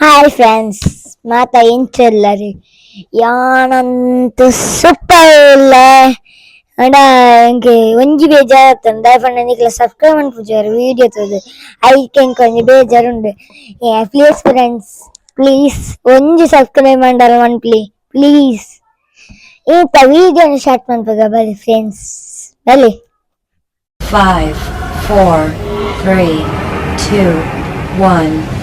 Hi friends ಮಾತ ಎಂಚೆಲ್ಲರಿ ಯಾನಂತ super ಇಲ್ಲ. ಅಡ ಎಂಕೆ ಒಂಜಿ ಬೇಜಾರು ದಯಪಂಡ ನಿಕ್ಲ ಸಬ್ಸ್ಕ್ರೈಬ್ ಮಾಡ್ಪುಜಾರು ವಿಡಿಯೋ ತೋದು ಐಕೆ ಎಂಕ್ ಒಂಜಿ ಬೇಜಾರುಂಡು ಪ್ಲೀಸ್ ಫ್ರೆಂಡ್ಸ್ ಪ್ಲೀಸ್ ಒಂಜಿ ಸಬ್ಸ್ಕ್ರೈಬ್ ಮಾಡಲ್ಲ ಒನ್ ಪ್ಲೀ ಪ್ಲೀಸ್ ಇಂಥ ವಿಡಿಯೋನ ಸ್ಟಾರ್ಟ್ ಮಾಡ್ಬೇಕ ಬರ್ರಿ ಫ್ರೆಂಡ್ಸ್ ಬಲ್ಲಿ five four three, two one.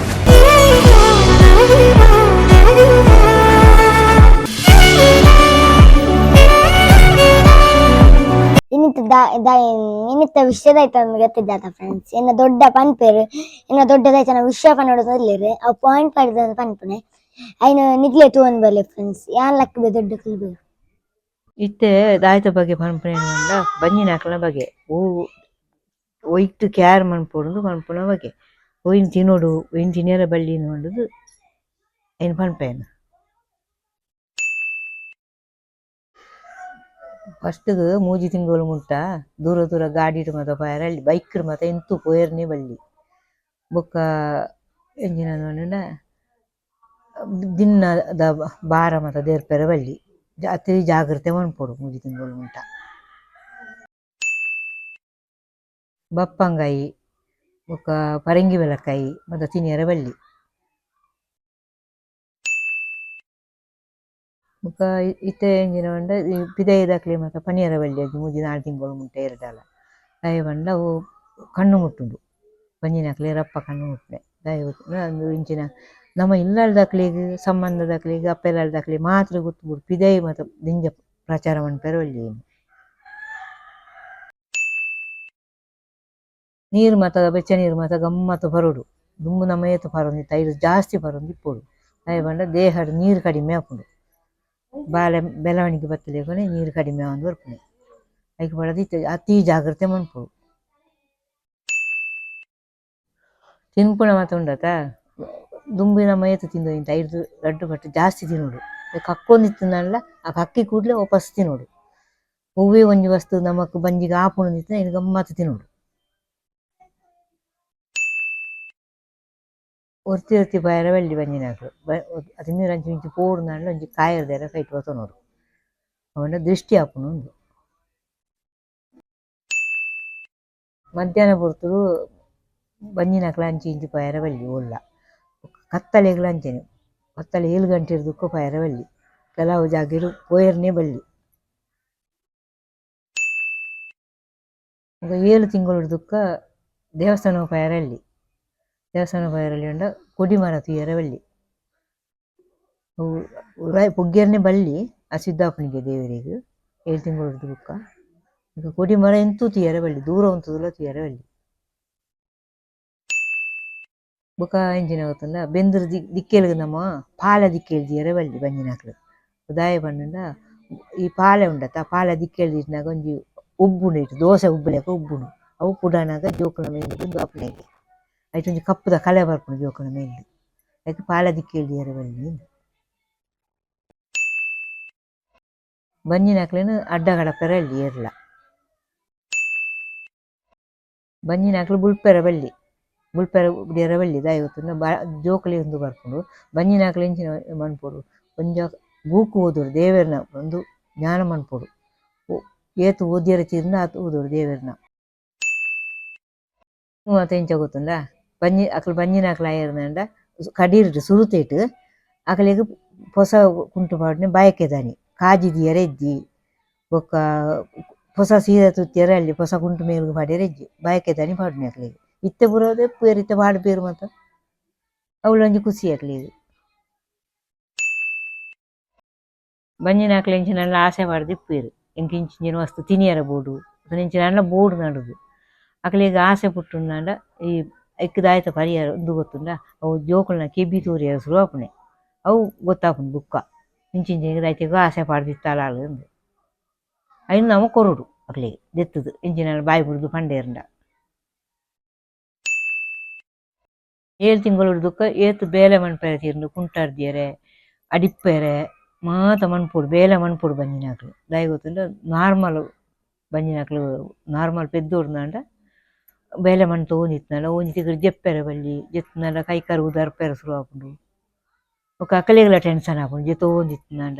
ಇನ್ನಿತ ವಿಷಯದಾಯ್ತ ನಮ್ಗೆ ಗೊತ್ತಿದ್ದಾತ ಫ್ರೆಂಡ್ಸ್ ಇನ್ನ ದೊಡ್ಡ ಪನ್ಪೇರು ಇನ್ನ ದೊಡ್ಡದಾಯ್ತ ನಾವು ವಿಷಯ ಪನ್ನೋಡು ಪಾಯಿಂಟ್ ಪಡೆದ ಪನ್ಪನೆ ಅಯ್ನ ನಿಗ್ಲೆ ತೂವನ್ ಬರ್ಲಿ ಫ್ರೆಂಡ್ಸ್ ಯಾನ್ ಲಕ್ಕ ಬೇ, ದೊಡ್ಡ ಕಲ್ಬು ಇತ್ತೆ ದಾಯ್ತ ಬಗ್ಗೆ ಪನ್ಪನೆ ಬನ್ನಿನ ಹಾಕಲ ಬಗೆ ಓ ಒಯ್ತು ಕ್ಯಾರ್ ಮನ್ಪೋಡು ಪನ್ಪುನ ಬಗ್ಗೆ. ಹೂವಿನ ತಿನ್ನೋಡು ಹೂವಿನ ತಿನ್ನೇರ ಬಳ್ಳಿ ನೋಡುದು ಏನು ಪನ್ಪೇನು ಫಸ್ಟ್ಗ್ ಮೂಜಿ ತಿಂಗಳು ಮುಟ್ಟ. ದೂರ ದೂರ ಗಾಡಿಡ್ ಮಾತ ಬೈಕ್ ಮಾತ ಇಂತು ಪೋಯರ್ನೆ ಬಳ್ಳಿ ಬೊಕ್ಕ ಎಂಜಿನ ನೋಡಿಂಡ ದಿನದ ಬಾರ ಮಾತ ದೇರ್ಪೆರ ಬಳ್ಳಿ ಅತಿ ಜಾಗ್ರತೆ ಮನ್ಪೊಡು ಮೂಜಿ ತಿಂಗಳು ಮುಟ್ಟ. ಬಪ್ಪಂಗಾಯಿ, ಬೊಕ್ಕ ಪರಂಗಿ ಬೆಲಕಾಯಿ ಮತ್ತು ತಿನಿಯರ ಬಳ್ಳಿ ಬೊಕ್ಕ ಇ- ಇತ್ತೆ ಎಂಜಿನ ಪಂಡ ದಾಕ್ಲೆ ಮಾತ ಪನಿಯರ ಅದು ಮೂಜಿ ನಾಲ್ ತಿಂಗಳು ಮುಟ್ಟೆ ಎರಡಲ ದಯ ಪಂಡ ಅವು ಕಣ್ಣು ಮುಟ್ಟುಂಡು. ಬಂಜಿನಾಕ್ಲೆ ರಪ್ಪ ಕಣ್ಣು ಮುಟ್ಟೆ ದಯ ಒಂದು ಇಂಚಿನ ನಮ್ಮ ಇಲ್ಲಲ್ದಾಕ್ಲೆಗ್ ಸಂಬಂಧದಾಕ್ಲೆಗ್ ದಾಖಲೆ ಮಾತ್ರ ಗೊತ್ತುಬಿಡು ಪಿದೈ ಮಾತ ದಿಂಜ ಪ್ರಚಾರ ಮನ್ಪೆರ ಒಳ್ಳಿ ನೀರು ಮಾತ ಬೆಚ್ಚ ನೀರು ಮಾತ ಗಮ್ಮತ್ತು ಬರೋಡು. ದುಂಬು ನಮ್ಮ ಏತು ಬರೋದು ತೈರು ಜಾಸ್ತಿ ಬರೋದು ಇಪ್ಪೋಡು. ದಯ ಬಂಡ ದೇಹಡ್ ನೀರು ಕಡಿಮೆ ಆಪುಂಡು ಬಾಳೆ ಬೆಳವಣಿಗೆ ಬತ್ತಲೇಕೊನೆ ನೀರು ಕಡಿಮೆ ಒಂದು ಬರ್ಪುನೆ ಐಕ್ ಬಡದಿ ಅತಿ ಜಾಗ್ರತೆ ಮನ್ಪುಡು ತಿನ್ಪುನ ಮಾತ ಉಂಡತ? ದುಂಬಿನ ಮೈತು ತಿಂದು ಇಂತ ಐದು ಲಡ್ಡು ಬಟ್ಟು ಜಾಸ್ತಿ ತಿನ್ನೋಡು ಕಕ್ಕೊಂದಿತ್ತನಲ್ಲ ಆ ಕಕ್ಕಿ ಕೂಡ್ಲೆ ವಾಪಸ್ ತಿನ್ನೋಡು ಹೂವೇ ಒಂಜಿ ವಸ್ತು, ನಮಕ್ ಬಂಜಿಗೆ ಆಪುಣ ನಿಂತ ಗಮ್ಮತ್ತು ತಿನ್ನೋಡು ಒರ್ತಿ ಒರ್ತಿ பயிர ಬೆಳ್ಳಿ ಬಂಜಿನಾಕ್ಲು ಅದು ನೀರು ಅಂಚಿ மிஞ்சி போடுனாலும் அஞ்சு ಒಂಜಿ ಸೈಟ್ ಕೈಟ್ ಬತ್ತನೋಡು ಅವನ ದೃಷ್ಟಿ ಆಪುನು ಉಂದು ಮಧ್ಯಾಹ್ನ ಪೊರ್ತುಡು ಬಂಜಿನಾಕ್ಲ ಅಂಚಿ ಇಂಚಿ ಪಾಯರ ಬಳ್ಳಿ ಒಲ್ಲ ಕತ್ತಲೆ ಅಂಚೆನೆ ಕತ್ತಲೆ ಏಳು ಗಂಟೆ ಇರ್ದುಕ್ಕ ಪಾಯರ ಬಳ್ಳಿ. ಕೆಲವು ಜಾಗಿರು ಪೋಯರ್ನೆ ಬಳ್ಳಿ. ಈಗ ಏಳು ತಿಂಗಳು ಹಿಡ್ದುಕ್ಕ ದೇವಸ್ಥಾನ ಪಾಯರಲ್ಲಿ ದೇವಸ್ಥಾನ ತುಯ್ಯರ ಬಳ್ಳಿ ಅವು ಉರಾಯ್ ಪೊಗ್ಗೆರ್ನೆ ಬಳ್ಳಿ ಆ ಸಿದ್ದಾಪನಿಗೆ ದೇವರಿಗೆ. ಏಳು ತಿಂಗಳು ಬುಕ್ಕ. ಈಗ ಕೊಡಿ ಮರ ಎಂತೂ ತುಯ್ಯರ ಬಳ್ಳಿ ದೂರ ಉಂಟದಲ್ಲ ತುಯ್ಯರ ಬಳ್ಳಿ ಬೊಕ ಎಂಚಿನ ಗೊತ್ತಂದ ಬೆಂದ್ರ ದಿಕ್ ದಿಕ್ಕೆಲ್ಗ ನಮ್ಮ ಪಾಲ ದಿಕ್ಕೆಲ್ದಿಯರ ಬಳ್ಳಿ ಬಂಜಿನಾಕ್ಲು. ಉದಾಯ ಪಂಡ ಈ ಪಾಲೆ ಉಂಡತ ಪಾಲ ದಿಕ್ಕೆಲ್ದಿಟ್ನಾಗ ಒಂಜಿ ಉಬ್ಬುಂಡು ಇಟ್ಟು ದೋಸೆ ಉಬ್ಬುಲೆಕ ಉಬ್ಬುಂಡು ಅವು ಪುಡಾನಾಗ ಜೋಕುನ ಮೇಲೆ ಅಪ್ಲೆಗೆ ಐಟ್ ಒಂಜಿ ಕಪ್ಪುದ ಕಲೆ ಬರ್ಪುಂಡು ಜೋಕುನ ಮೇಲೆ. ಅದಕ್ಕೆ ಪಾಲ ದಿಕ್ಕೆಲ್ದಿಯರ ಬಳ್ಳಿ ಬಂಜಿನಕ್ಲೆನ್ ಅಡ್ಡಗಡಪೆರ ಪೆರಳ್ಳಿ ಏರ್ಲ. ಬಂಜಿನಾಕ್ಲು ಬುಳ್ಪೆರ ಬಳ್ಳಿ ಬುಳ್ಪೆರ ಬುಡಿಯರ ಬಳ್ಳಿ ದಾಯ ಬ ಜೋಕುಲೆ ಒಂದು ಬರ್ಪುಂಡು ಬಂಜಿನಾಕ್ಲು ಎಂಚಿನ ಮನ್ಪೊಡು ಒಂಜ ಬೂಕು ಓದೋಡು ದೇವೆರ್ನ ಒಂದು ಜ್ಞಾನ ಮನ್ಪೊಡು ಏತು ಓದಿಯರ ಚೀರ್ನ ಆತು ಓದೋಡು ದೇವೆರ್ನ. ಮತ್ತೆ ಎಂಚ ಗೊತ್ತುಂಡ ಬಂಜಿ ಅಕ್ಲು ಬಂಜಿನಾಕ್ಲು ಆಯರ್ನಂಡ ಕಡೀರ್ಡ್ ಸುರುತೇಟ್ ಅಕ್ಲೆಗ್ ಪೊಸ ಕುಂಟು ಪಾಡ್ನೆ ಬಾಯಕೆದಾನಿ ಕಾಜಿದಿಯರ ಎಜ್ಜಿ ಬೊಕ್ಕ ಹೊಸ ಸೀರೆ ತುತ್ತಿಯರ ಅಲ್ಲಿ ಹೊಸ ಕುಂಟು ಮೇಲ್ಗು ಪಾಡ್ಯರ ಎಜ್ಜಿ ಬಾಯಕೆದಾನಿ ಪಾಡ್ನೆ ಅಕ್ಲೆಗ್ ಇತ್ತೆ ಬುರೋದೆ ಪೇರ್ ಇತ್ತೆ ಪಾಡ್ ಪೇರು ಮಾತ ಅವಳೊಂಜಿ ಖುಷಿ ಅಕ್ಲೆಗ್ ಬಂಜಿನಾಕ್ಲೆ ಎಂಚಿನಲ್ಲ ಆಸೆ ಪಾಡ್ದು ಇಪ್ಪೇರು ಎಂಕ್ ಇಂಚಿನ ವಸ್ತು ತಿನಿಯರ ಬೋಡು ಇಂಚಿನಲ್ಲ ಬೋಡು ನಡುದು ಅಕ್ಲೆಗ್ ಆಸೆ ಪುಟ್ಟುಂಡ ಈ ಎಕ್ಕದಾಯ್ತ ಪರಿಹಾರ ಒಂದು ಗೊತ್ತುಂಡ? ಅವು ಜೋಕುಲ್ನ ಕೆಬ್ಬಿ ತೂರಿಯರ ಶುರು ಆಪುನೆ ಅವು ಗೊತ್ತಾಪುಂಡು ಬುಕ್ಕ. ಇಂಚಿಂಚಿನ ದೈತೆಗೂ ಆಸೆ ಪಾಡ್ದಿತ್ತಲ್ಲ ಅಂದು ಐನು ನಮ ಕೊರುಡು ಅಕ್ಲೆಗ್ ದೆತ್ತದು. ಇಂಚಿನ ಬಾಯಿ ಬುಡ್ದು ಪಂಡೇರಂಡ. ಏಳು ತಿಂಗಳು ಹಿಡ್ದುಕ್ಕ ಏತು ಬೇಲೆ ಮನ್ಪೆರೆ ತೀರ್ಂಡು ಕುಂಟಾಡ್ದಿಯರೆ ಅಡಿಪ್ಪೆರೆ, ಮಾತ ಮನ್ಪೊಡು ಬೇಲೆ ಮನ್ಪೊಡು ಬಂಜಿನಾಕ್ಲು ದೈ ಗೊತ್ತುಂಡ ನಾರ್ಮಲ್ ಬಂಜಿನಾಕ್ಲು ನಾರ್ಮಲ್ ಪೆದ್ದೋಡ್ನಾಂಡ ಬೇಲೆ ಮಣ್ಣು ತಗೊಂಡಿತ್ನಲ್ಲ ಒಂಜಿತಿಗಡು ಜೆಪ್ಪೆರೆ ಬಲ್ಲಿ ಜೆತ್ತುನಲ ಕೈ ಕರುವು ದರ್ಪೆರೆ ಶುರು ಆಪುಂಡು ಬೊಕ ಅಕಲೆಗ್ಲ ಟೆನ್ಷನ್ ಆಪುಂಡು ಜೆ ತಗೊಂಡಿತ್ನಾಂಡ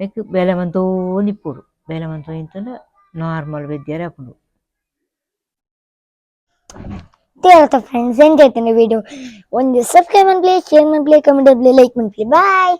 ನೆಕ್ ಬೇಲೆ ಮಣ್ಣು ತಗೊಂಡಿಪ್ಪುಡು, ಬೇಲೆ ಮಣ್ಣು ತಗೊಂಡಿತ್ತಂಡ ನಾರ್ಮಲ್ ಬೆದ್ಯರೆ ಆಪುಂಡು ಫ್ರೆಂಡ್ಸ್ ಎಂಜಾಯ್ತಾನೆ ವಿಡಿಯೋ ಒಂದು ಸಬ್ಸ್ಕ್ರೈಬ್ ಮಾಡ್ಲಿ ಶೇರ್ ಮಾಡ್ಲಿ ಕಮೆಂಟ್ ಮಾಡ್ಲಿ ಲೈಕ್ ಮಾಡ್ಲಿ ಬಾಯ್